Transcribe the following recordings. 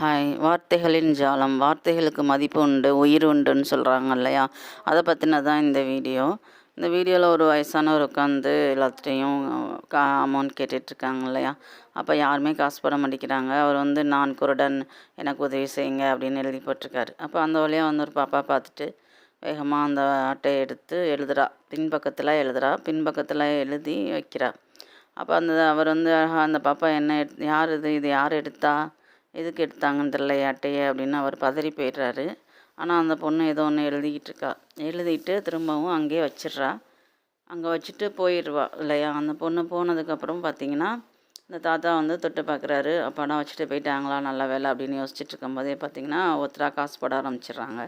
Hi. வார்த்தைகளின் ஜாலம். வார்த்தைகளுக்கு மதிப்பு உண்டு உயிர் உண்டுன்னு சொல்கிறாங்க இல்லையா? அதை பற்றின தான் இந்த வீடியோ. இந்த வீடியோவில் ஒரு வயசானவர் உட்காந்து எல்லாத்துட்டையும் கா அமௌண்ட் கேட்டுட்ருக்காங்க இல்லையா? அப்போ யாருமே காசு போட மாட்டேங்கிறாங்க. அவர் வந்து நான் குருடன் எனக்கு உதவி செய்யுங்க அப்படின்னு எழுதி போட்டிருக்காரு. அப்போ அந்த வழியாக வந்து ஒரு பாப்பா பார்த்துட்டு வேகமாக அந்த அட்டையை எடுத்து எழுதுறா. பின்பக்கத்தில் எழுதுறா. பின்பக்கத்தில் எழுதி வைக்கிறா. அப்போ அந்த அவர் வந்து அந்த பாப்பா என்ன எடு யார் இது? இது யார் எடுத்தா? எதுக்கு எடுத்தாங்கன்னு தெரியல அட்டையை அப்படின்னு அவர் பதறி போயிடுறாரு. ஆனால் அந்த பொண்ணு ஏதோ ஒன்று எழுதிக்கிட்டு இருக்கா. எழுதிட்டு திரும்பவும் அங்கேயே வச்சிட்றா. அங்கே வச்சுட்டு போயிடுவா இல்லையா? அந்த பொண்ணு போனதுக்கப்புறம் பார்த்தீங்கன்னா இந்த தாத்தா வந்து தொட்டு பார்க்குறாரு அப்பாடா வச்சுட்டு போயிட்டாங்களா? நல்ல வேலை அப்படின்னு யோசிச்சுட்டு இருக்கும்போதே பார்த்தீங்கன்னா ஒருத்தரா காசு போட ஆரம்பிச்சிடுறாங்க.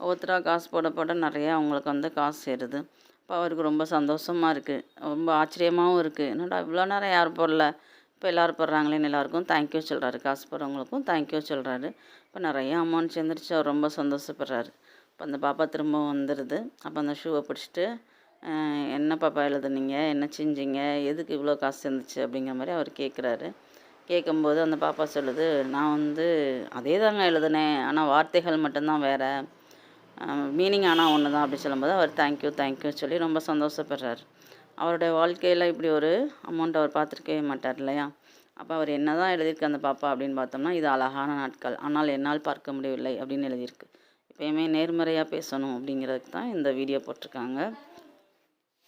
ஒவ்வொருத்தராக காசு போட போட நிறையா அவங்களுக்கு வந்து காசு சேருது. இப்போ அவருக்கு ரொம்ப சந்தோஷமாக இருக்குது ரொம்ப ஆச்சரியமாகவும் இருக்குது என்னடா இவ்வளோ நேரம் யார் போடல? இப்போ எல்லோரும் போடுறாங்களேன்னு எல்லாருக்கும்? தேங்க்யூ சொல்கிறாரு காசு போடுறவங்களுக்கும் தேங்க்யூ சொல்கிறாரு இப்போ நிறைய அமௌண்ட் சேர்ந்துருச்சு. அவர் ரொம்ப சந்தோஷப்படுறாரு. இப்போ அந்த பாப்பா திரும்பவும் வந்துடுது அப்போ அந்த ஷூவை பிடிச்சிட்டு என்ன பாப்பா எழுதுனீங்க? என்ன செஞ்சீங்க? எதுக்கு இவ்வளோ காசு சேர்ந்துச்சு? அப்படிங்கிற மாதிரி அவர் கேட்குறாரு. கேட்கும்போது அந்த பாப்பா சொல்லுது நான் வந்து அதே தாங்க எழுதுனேன். ஆனால் வார்த்தைகள் மட்டும்தான் வேறு. மீனிங் ஆனால் ஒன்று தான் அப்படி சொல்லும்போது அவர் தேங்க்யூ தேங்க்யூ சொல்லி ரொம்ப சந்தோஷப்படுறாரு. அவருடைய வாழ்க்கையில் இப்படி ஒரு அமௌண்ட் அவர் பார்த்துருக்கவே மாட்டார் இல்லையா? அப்போ அவர் என்ன தான் எழுதியிருக்கு அந்த பாப்பா அப்படின்னு பார்த்தோம்னா இது அழகான நாட்கள். ஆனால் என்னால் பார்க்க முடியவில்லை அப்படின்னு எழுதியிருக்கு. எப்பயுமே நேர்மறையாக பேசணும் அப்படிங்கிறதுக்கு தான் இந்த வீடியோ போட்டிருக்காங்க.